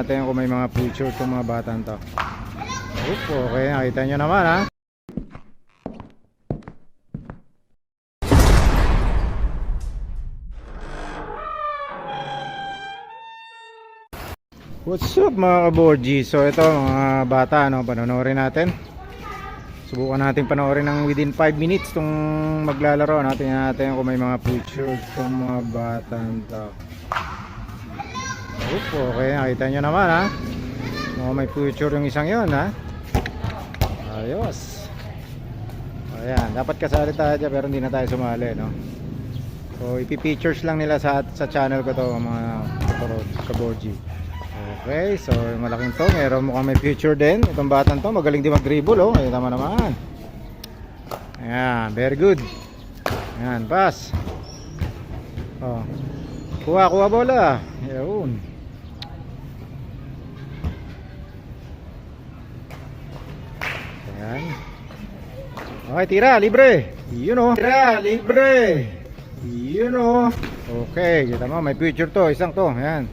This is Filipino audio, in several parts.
natin kung may mga future itong mga batan to. Oop, okay, nakita nyo naman ha. What's up mga kaborgi? So ito mga bata, no, panonorin natin. Subukan natin panoorin ng within 5 minutes itong maglalaro. Natin natin kung may mga future itong mga bata to. Oop, okay, nakita nyo naman ha. Mukhang may future yung isang yon ha. Ayos. Ayan, dapat kasali tayo dyan pero hindi na tayo sumali, no? So, ipi-features lang nila sa sa channel ko to mga kaborgi. Okay, so malaking to, meron mukhang may future din. Itong batang to, magaling din mag-dribble, oh. Ay, tama naman. Ayan, very good. Ayan, pass. Oh. Kuha, kuha bola. Yun. Ayan. Okay, tira, libre. Yun oh. Tira, libre. Yun oh. Okay, kita mo, may future to, isang to. Ayan.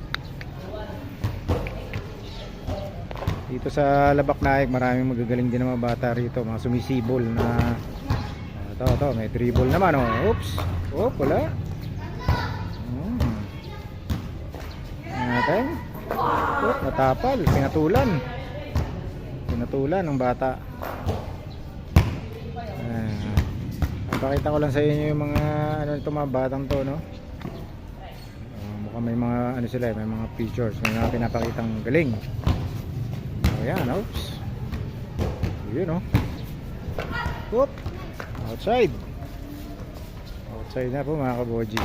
Dito sa Labak Naik, maraming magagaling din ng mga bata rito, mga sumisibol na Ah, ito, ito, may dribble naman oh. Oops. Oh, wala. Hmm. Natin. Oh, natapal, pinatulan. Pinatulan ng bata. Ah. Papakita ko lang sa inyo yung mga ano ito mga batang to, no? Ah, mukhang may mga ano sila, eh, may mga features, may mga pinapakitang galing. Ayan, oops. Yun, oh. Whoop. Outside. Outside na po mga kaboji.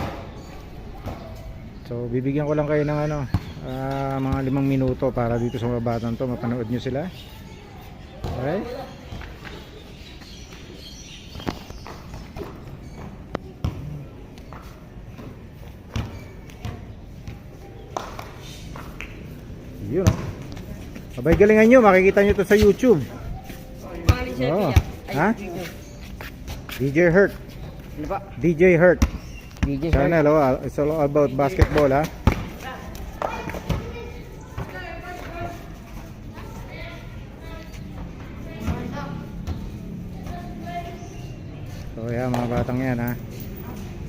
So, bibigyan ko lang kayo ng ano, ah, mga limang minuto para dito sa mga batang to, mapanood nyo sila. Okay? Yun, oh. Abay, galingan nyo. Makikita nyo to sa YouTube. Oo. Ha? DJ Hurt. Ano? DJ Hurt. DJ Channel, oh. It's all about basketball, ha? So, yeah, mga batang yan, ha?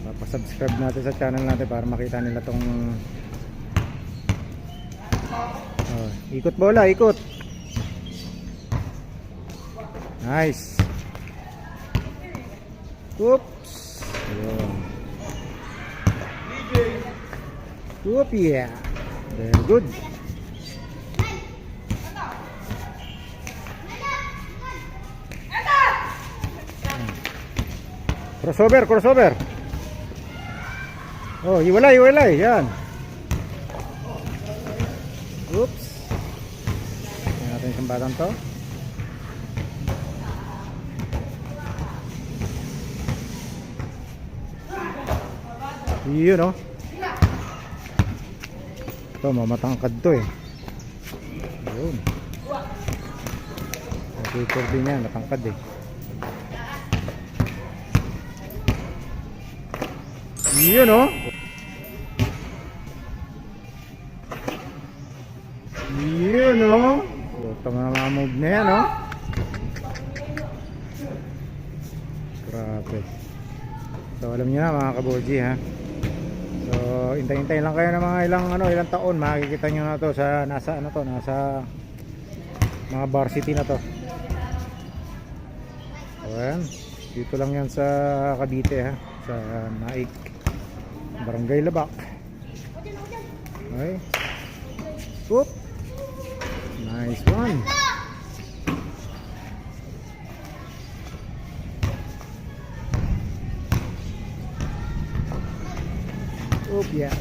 Papasubscribe natin sa channel natin para makita nila tong Oh, ikot bola, ikot. Nice. Oops. Ayun. Whoop, yeah. Very good. Crossover, crossover. Oh, iwalay, iwalay. Yan. Oops. Tingnan natin yung batang to. Yun oh. Ito, mamatangkad to eh. Yun. Picture din yan, matangkad eh. Yun oh. Yun oh. Ito mga move na yan oh. Grabe. So alam niyo na mga kaboji ha. So intay-intay lang kayo ng mga ilang ano, ilang taon makikita niyo na to sa nasa ano to, nasa mga varsity na to. Ayan. Dito lang yan sa Cavite ha, sa Naik. Barangay Labak. Okay. Oop. Nice one. Oop, yeah.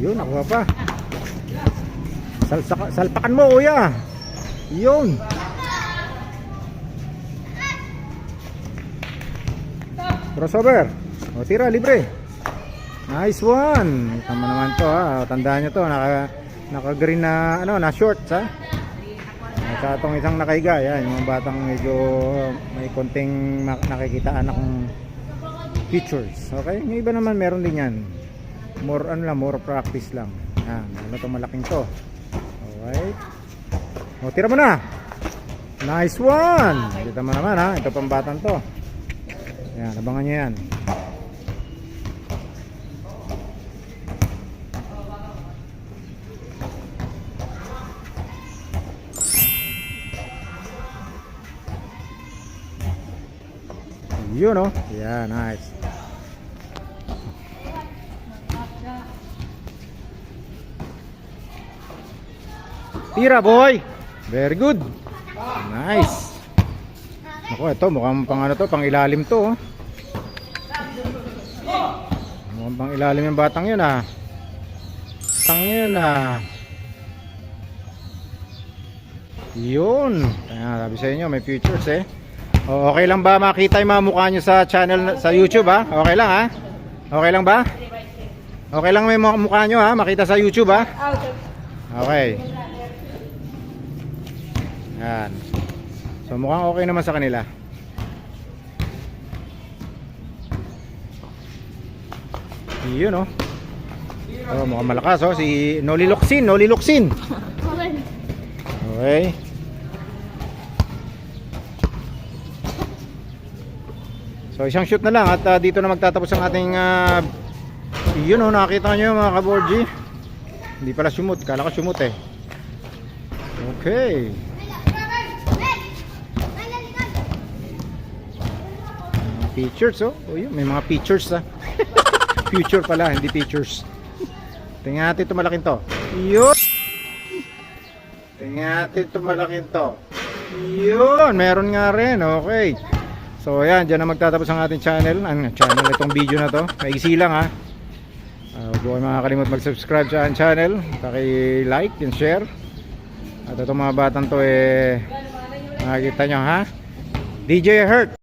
Yun, nakuha pa. Salsaka, salpakan mo, kuya. Yun. Crossover. O, tira, libre. Nice one. Tama naman to ha. Tandaan nyo to. Naka, naka green na, ano, na shorts ha. At itong isang nakahiga. Yan, yung batang medyo may konting nakikitaan akong features. Okay? Yung iba naman meron din yan. More, ano lang, more practice lang. Yan, ano to malaking to. Okay. O, tira mo na. Nice one. Kita mo naman ha. Ito pang batang to. Yan, abangan nyo yan. Yun oh. Yeah, nice. Tira boy. Very good. Nice. Ako, ito mukhang pang ano to, pang ilalim to. Oh. Mukhang pang ilalim yung batang yun ah. Batang yun ah. Yun. Kaya sabi sa inyo, may futures eh. O, okay lang ba makita yung mga mukha nyo sa channel, sa YouTube ha? Okay lang ha? Okay lang ba? Okay lang may mukha nyo ha? Makita sa YouTube ha? Okay. Yan. So mukhang okay naman sa kanila. Yun oh. Oh, mukhang malakas oh. Si Noli Luxin, Noli Luxin. Okay. So isang shoot na lang at ah, dito na magtatapos ang ating ah, yun oh, nakita nyo mga kaborgi. Hindi pala sumut, kala ko sumut eh. Okay. Pictures oh. Oh yun, may mga pictures ah. Future pala, hindi pictures. Tingnan natin ito malaking to. Yun. Tingnan natin ito malaking to. Yun, meron nga rin. Okay. So ayan, dyan na magtatapos ang ating channel. Ang channel itong video na to. Maiksi lang ha. Uh, huwag kayo makakalimut mag-subscribe sa ating channel. Paki-like and share. At itong mga batang to eh makikita nyo ha. DJ Hurt.